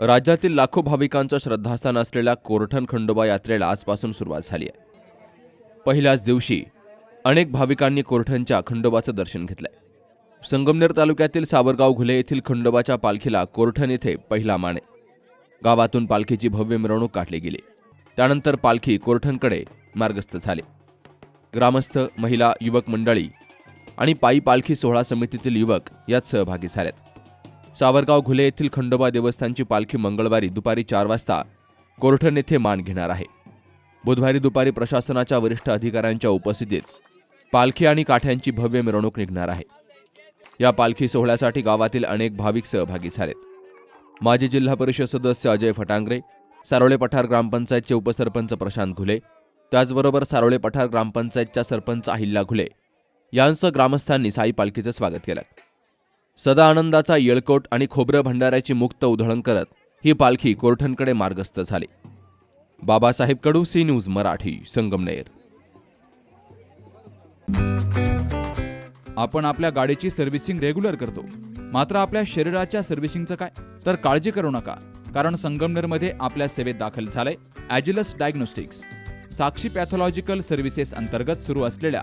राज्यातील लाखो भाविकांचं श्रद्धास्थान असलेल्या कोरठण खंडोबा यात्रेला आजपासून सुरुवात झाली आहे. पहिल्याच दिवशी अनेक भाविकांनी कोरठणच्या खंडोबाचं दर्शन घेतलंय. संगमनेर तालुक्यातील सावरगाव घुले येथील खंडोबाच्या पालखीला कोरठण येथे पहिला माने. गावातून पालखीची भव्य मिरवणूक काढली गेली. त्यानंतर पालखी कोरठणकडे मार्गस्थ झाली. ग्रामस्थ महिला युवक मंडळी आणि पायी पालखी सोहळा समितीतील युवक यात सहभागी झालेत. सावरगाव घुले येथील खंडोबा देवस्थानची पालखी मंगळवारी दुपारी चार वाजता कोरठण येथे मान घेणार आहे. बुधवारी दुपारी प्रशासनाच्या वरिष्ठ अधिकाऱ्यांच्या उपस्थितीत पालखी आणि काठ्यांची भव्य मिरवणूक निघणार आहे. या पालखी सोहळ्यासाठी गावातील अनेक भाविक सहभागी झालेत. माजी जिल्हा परिषद सदस्य अजय फटांगरे सारोळे पठार ग्रामपंचायतचे उपसरपंच प्रशांत घुले त्याचबरोबर सारोळे पठार ग्रामपंचायतच्या सरपंच अहिल्ला घुले यांसह ग्रामस्थांनी साई पालखीचं स्वागत केलं. सदा आनंदाचा येळकोट आणि खोबरं भंडाऱ्याची मुक्त उधळण करत ही पालखी कोरठणकडे मार्गस्थ झाली. Babasaheb Kadu C news Marathi Sangamner. आपण आपल्या गाडीची सर्व्हिसिंग रेग्युलर करतो. मात्र आपल्या शरीराच्या सर्व्हिसिंगचं काय? तर काळजी करू नका कारण संगमनेरमध्ये आपल्या सेवेत दाखल झालंय Agilus diagnostics. Sakshi pathological services अंतर्गत सुरू असलेल्या